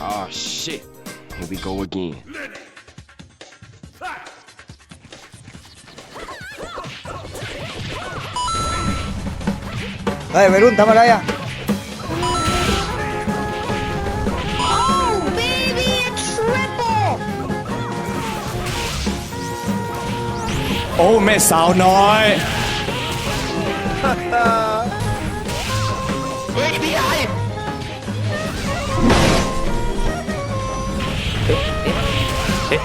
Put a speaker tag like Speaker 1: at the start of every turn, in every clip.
Speaker 1: Oh shit. Here we go again.
Speaker 2: เฮ้ยวัยรุ่นทำอะไรอ่ะ
Speaker 3: Oh, baby, a triple!
Speaker 2: โอ้แม่สาวน้อย
Speaker 1: อ É. え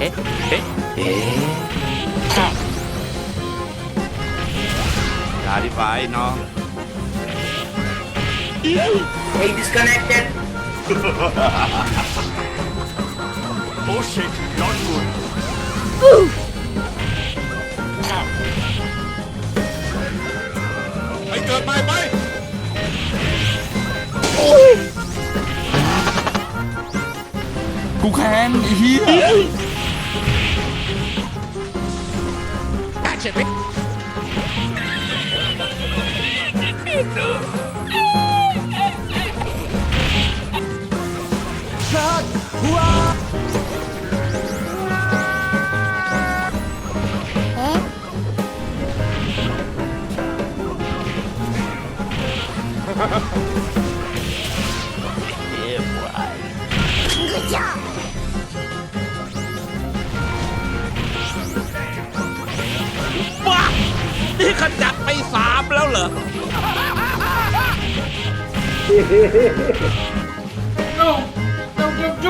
Speaker 1: えええええ Cara, vai, nó.
Speaker 4: Hey, disconnected.
Speaker 1: oh shit, not good. Ooh. Aí, vai, vai. Ui.
Speaker 5: กูแค้นไอ้เหี้ย
Speaker 1: ว้ นี่ขจัดไปสามแล้วเหรอ
Speaker 2: into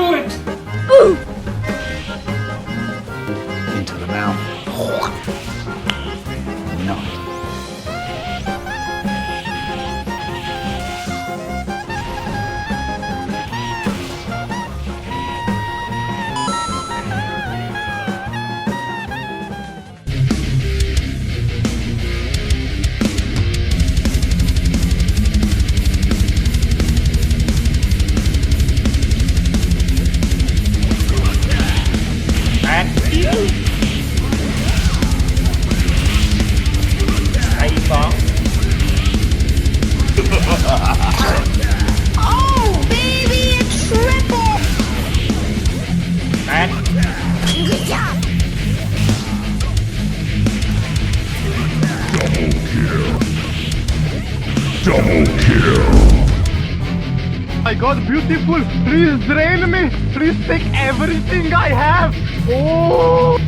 Speaker 6: My God, beautiful! Please drain me! Please take everything I have! Oh!